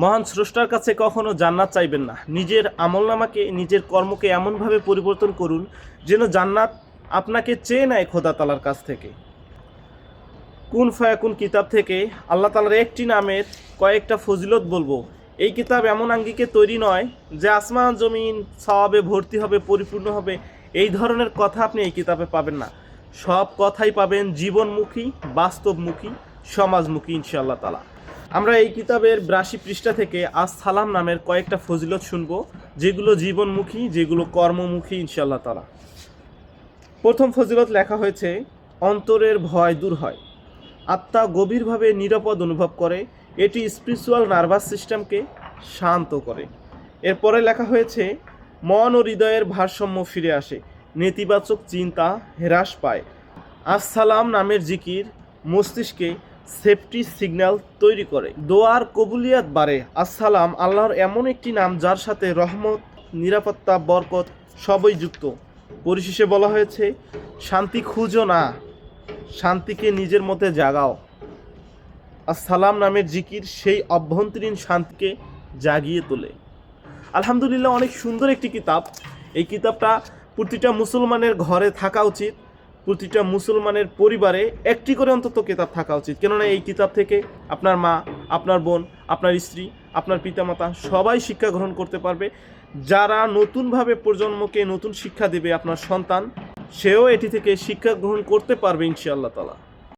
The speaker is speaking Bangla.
মহান স্রষ্টার কাছে কখনো জান্নাত চাইবেন না। নিজের আমলনামাকে, নিজের কর্মকে এমনভাবে পরিবর্তন করুন যেন জান্নাত আপনাকে চেয়ে নেয় খোদা তালার কাছ থেকে। কুন ফায়াকুন কিতাব থেকে আল্লাহ তালার একটি নামের কয়েকটা ফজিলত বলব। এই কিতাব এমন আঙ্গিকে তৈরি নয় যে আসমান, জমিন সবে ভর্তি হবে, পরিপূর্ণ হবে। এই ধরনের কথা আপনি এই কিতাবে পাবেন না। সব কথাই পাবেন জীবনমুখী, বাস্তবমুখী। সমাজমুখী ইনশাআল্লাহ তালা আমরা এই কিতাবের ব্রাশি পৃষ্ঠা থেকে আজ সালাম নামের কয়েকটা ফজিলত শুনব, যেগুলো জীবনমুখী, যেগুলো কর্মমুখী ইনশাআল্লাহ তালা প্রথম ফজিলত লেখা হয়েছে, অন্তরের ভয় দূর হয়। আত্মা গভীরভাবে নিরাপদ অনুভব করে, এটি স্পিরিচুয়াল নার্ভাস সিস্টেমকে শান্ত করে। এরপরে লেখা হয়েছে, মন ও হৃদয়ের ভারসাম্য ফিরে আসে, নেতিবাচক চিন্তা হ্রাস পায়। আসসালাম নামের জিকির মস্তিষ্কে সেফটি সিগন্যাল তৈরি করে। দোয়ার কবুলিয়াত বাড়ে। আসসালাম, আল্লাহর এমন একটি নাম যার সাথে রহমত, নিরাপত্তা, বরকত সবই যুক্ত। পরিশেষে বলা হয়েছে, শান্তি খুঁজো না, শান্তিকে নিজের মধ্যে জাগাও। আসসালাম নামের জিকির সেই অভ্যন্তরীণ শান্তিকে জাগিয়ে তোলে। আলহামদুলিল্লাহ, অনেক সুন্দর একটি কিতাব। এই কিতাবটা প্রতিটা মুসলমানের ঘরে থাকা উচিত। প্রতিটা মুসলমানের পরিবারে একটি করে অন্তত কেতাব থাকা উচিত। কেননা এই কিতাব থেকে আপনার মা, আপনার বোন, আপনার স্ত্রী, আপনার পিতামাতা সবাই শিক্ষা গ্রহণ করতে পারবে। যারা নতুনভাবে প্রজন্মকে নতুন শিক্ষা দেবে আপনার সন্তান, সেও এটি থেকে শিক্ষা গ্রহণ করতে পারবে ইনশাআল্লাহ তালা